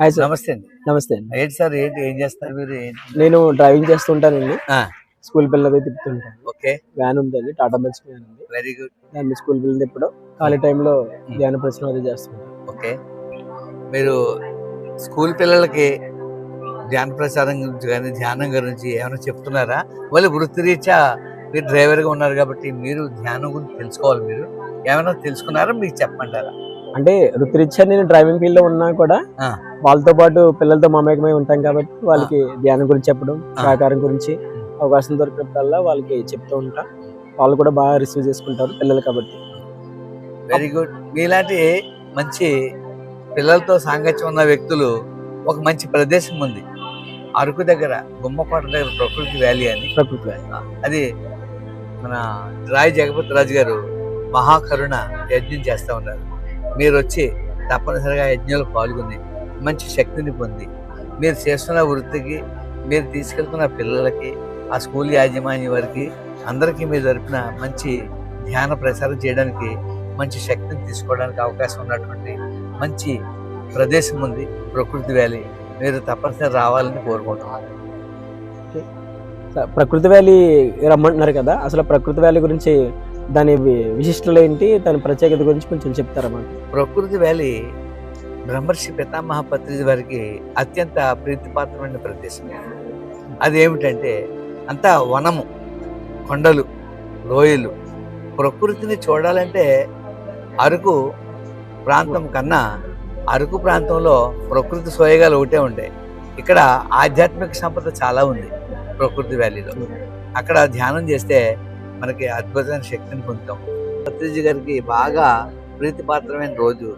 Hi sir నమస్తే అండి. నమస్తే అండి. ఏంటి సార్ ఏంటి ఏం చేస్తారు మీరు? నేను డ్రైవింగ్ చేస్తుంటానండి. స్కూల్ పిల్లలకి తిప్పుతుంటాను ఓకే. వ్యాన్ ఉందండి టాటా బస్ వ్యాన్ ఉంది. Very good. దాన్ని స్కూల్ పిల్లలు తిప్పడం ఖాళీ టైంలో ధ్యాన ప్రశ్న అది చేస్తుంటాను ఓకే. మీరు స్కూల్ పిల్లలకి ధ్యాన ప్రచారం గురించి కానీ ధ్యానం గురించి ఏమైనా చెప్తున్నారా? మళ్ళీ వృత్తిరీత్యా మీరు డ్రైవర్గా ఉన్నారు కాబట్టి మీరు ధ్యానం గురించి తెలుసుకోవాలి మీరు. ఏమైనా తెలుసుకున్నారా? మీకు చెప్పమంటారా? అంటే వృత్తిరీత్యా నేను డ్రైవింగ్ ఫీల్డ్లో ఉన్నా కూడా. వాళ్ళతో పాటు పిల్లలతో మమేకమై ఉంటాం కాబట్టి వాళ్ళకి ధ్యానం గురించి చెప్పడం. సహకారం గురించి అవకాశం దొరికినప్పుడల్లా వాళ్ళకి చెప్తూ ఉంటాం. వాళ్ళు కూడా బాగా రిసీవ్ చేసుకుంటారు పిల్లలు కాబట్టి. వెరీ గుడ్ మీలాంటి మంచి పిల్లలతో సాంగత్యం ఉన్న వ్యక్తులు ఒక మంచి ప్రదేశం ఉంది. అరకు దగ్గర గుమ్మకోట దగ్గర ప్రకృతి వ్యాలీ అని. ప్రకృతి అది మన రాయ్ జగపతి రాజు గారు మహాకరుణ యజ్ఞం చేస్తూ ఉన్నారు. మీరు వచ్చి తప్పనిసరిగా యజ్ఞాలు యజ్ఞంలో పాల్గొని మంచి శక్తిని పొంది మీరు చేస్తున్న వృత్తికి మీరు తీసుకెళ్తున్న పిల్లలకి ఆ స్కూల్ యాజమాన్య వారికి అందరికీ మీరు జరిపిన మంచి ధ్యాన ప్రసారం చేయడానికి మంచి శక్తిని తీసుకోవడానికి అవకాశం ఉన్నటువంటి మంచి ప్రదేశం ఉంది ప్రకృతి వ్యాలీ. మీరు తప్పనిసరి రావాలని కోరుకుంటున్నాను. ప్రకృతి వ్యాలీ రమ్మంటున్నారు కదా అసలు ప్రకృతి వ్యాలీ గురించి దాని వి- విశిష్టలు ఏంటి దాని ప్రత్యేకత గురించి కొంచెం చెప్తారా మాకు? ప్రకృతి వ్యాలీ బ్రహ్మర్షి పితామహ పత్రిజ వారికి అత్యంత ప్రీతిపాత్రమైన ప్రదేశం. అది ఏమిటంటే అంతా వనము కొండలు లోయలు. ప్రకృతిని చూడాలంటే అరకు ప్రాంతం కన్నా అరకు ప్రాంతంలో ప్రకృతి సోయగాలు ఒకటే ఉంటాయి. ఇక్కడ ఆధ్యాత్మిక సంపద చాలా ఉంది ప్రకృతి వ్యాలీలో. అక్కడ ధ్యానం చేస్తే మనకి అద్భుతమైన శక్తిని పొందుతాం. పత్రిజీ గారికి బాగా ప్రీతిపాత్రమైన రోజు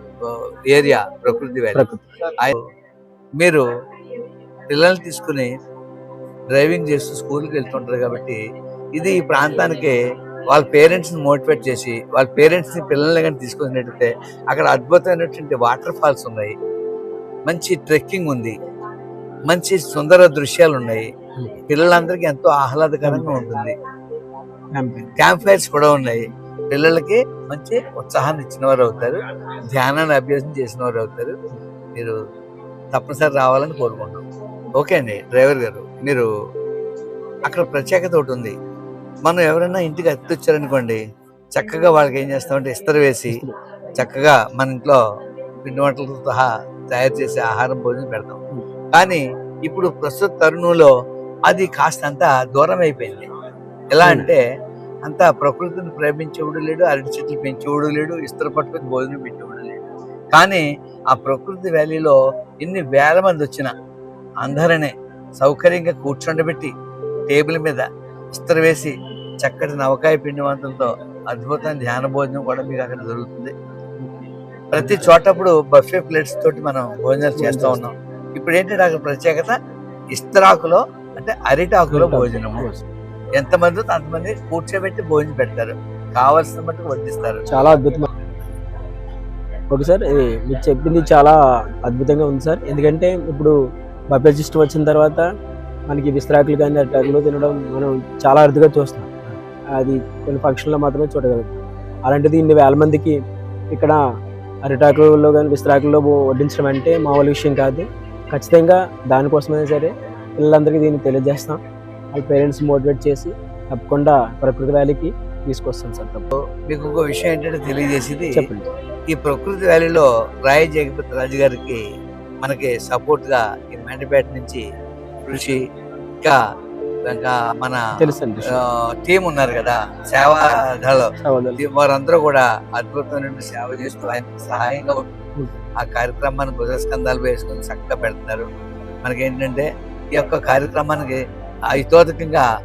ఏరియా ప్రకృతి మీరు పిల్లల్ని తీసుకుని డ్రైవింగ్ చేస్తూ స్కూల్కి వెళ్తుంటారు కాబట్టి ఇది ఈ ప్రాంతానికి వాళ్ళ పేరెంట్స్ని మోటివేట్ చేసి వాళ్ళ పేరెంట్స్ని పిల్లల్ని కానీ తీసుకొచ్చినట్టయితే అక్కడ అద్భుతమైనటువంటి వాటర్ ఫాల్స్ ఉన్నాయి. మంచి ట్రెక్కింగ్ ఉంది. మంచి సుందర దృశ్యాలు ఉన్నాయి. పిల్లలందరికీ ఎంతో ఆహ్లాదకరంగా ఉంటుంది. క్యాంప్ ఫైర్స్ కూడా ఉన్నాయి. పిల్లలకి మంచి ఉత్సాహాన్ని ఇచ్చిన వారు అవుతారు. ధ్యానాన్ని అభ్యాసం చేసిన వారు అవుతారు. మీరు తప్పనిసరి రావాలని కోరుకుంటున్నాం. ఓకే అండి డ్రైవర్ గారు మీరు అక్కడ ప్రత్యేకత ఒకటి ఉంది. మనం ఎవరైనా ఇంటికి అతిథి వచ్చారనుకోండి చక్కగా వాళ్ళకి ఏం చేస్తామంటే ఇస్తరు వేసి చక్కగా మన ఇంట్లో పిండి వంటలతో సహా తయారు చేసే ఆహారం భోజనం పెడతాం. కానీ ఇప్పుడు ప్రస్తుత తరుణంలో అది కాస్తంత దూరం అయిపోయింది. ఎలా అంటే అంత ప్రకృతిని ప్రేమించేవాడు లేడు అరటి చెట్లు పెంచేవాడు లేడు ఇస్త్ర పట్టుకొని భోజనం పెట్టేవాడు లేడు. కానీ ఆ ప్రకృతి వ్యాలీలో ఎన్ని వేల మంది వచ్చినా అందరనే సౌకర్యంగా కూర్చోండబెట్టి టేబుల్ మీద ఇస్త్ర వేసి చక్కటి నవకాయ పిండి వంటలతో అద్భుతమైన ధ్యాన భోజనం కూడా మీకు అక్కడ దొరుకుతుంది. ప్రతి చోటప్పుడు బఫే ప్లేట్స్ తోటి మనం భోజనాలు చేస్తూ ఉన్నాం. ఇప్పుడు ఏంటంటే అక్కడ ప్రత్యేకత? ఇస్త్రాకులో అంటే అరిటాకులో భోజనము. ఎంతమంది అంతమంది కూర్చోబెట్టి భోజనం పెడతారు. కావాల్సిన మట్టుకు వడ్డిస్తారు. చాలా అద్భుతం ఓకే సార్ ఇది మీరు చెప్పింది చాలా అద్భుతంగా ఉంది సార్. ఎందుకంటే ఇప్పుడు బఫెట్ సిస్టమ్ వచ్చిన తర్వాత మనకి విస్తరాకులు కానీ అటాకులు తినడం మనం చాలా అరుదుగా చూస్తాం అది కొన్ని ఫంక్షన్లో మాత్రమే చూడగలుగుతాం. అలాంటిది ఇన్ని వేల మందికి ఇక్కడ అరిటాకుల్లో కానీ విస్త్రాకుల్లో వడ్డించడం అంటే మామూలు విషయం కాదు. ఖచ్చితంగా దానికోసమైనా సరే పిల్లలందరికీ దీన్ని తెలియజేస్తాం. వాళ్ళ పేరెంట్స్ మోటివేట్ చేసి తప్పకుండా ప్రకృతి వ్యాలీకి తీసుకొస్తాం సార్ మీకు ఇంకో విషయం ఏంటంటే తెలియజేసేది చెప్పండి ఈ ప్రకృతి వ్యాలీలో రాయ జగపతి రాజు గారికి మనకి సపోర్ట్గా ఈ మెండపేట నుంచి కృషి ఇంకా ఇంకా మన టీం ఉన్నారు కదా సేవా దళం సహోదరులు. ఈ వారందరూ కూడా అద్భుతమైన సేవ చేస్తూ ఆయన సహాయంగా. ఆ కార్యక్రమాన్ని భుజస్కంధాలు వేసుకొని చక్కగా పెడుతున్నారు మనకి ఏంటంటే ఈ యొక్క కార్యక్రమానికి ఆ హితోదకంగా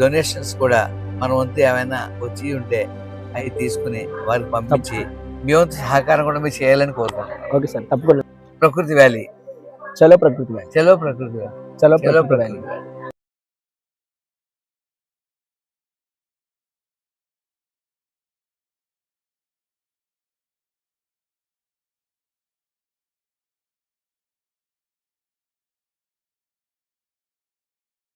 డొనేషన్స్ కూడా మన వంతు ఏమైనా వచ్చి ఉంటే అవి తీసుకుని వారికి పంపించి మీ వంతు సహకారం కూడా మీరు చేయాలని కోరుకుంటున్నాం. ఓకే సార్ తప్పకుండా. ప్రకృతి వ్యాలీ. చలో ప్రకృతి వ్యాలీ. చలో ప్రకృతి వ్యాలీ. చలో చలో ప్రకృతి వ్యాలీ.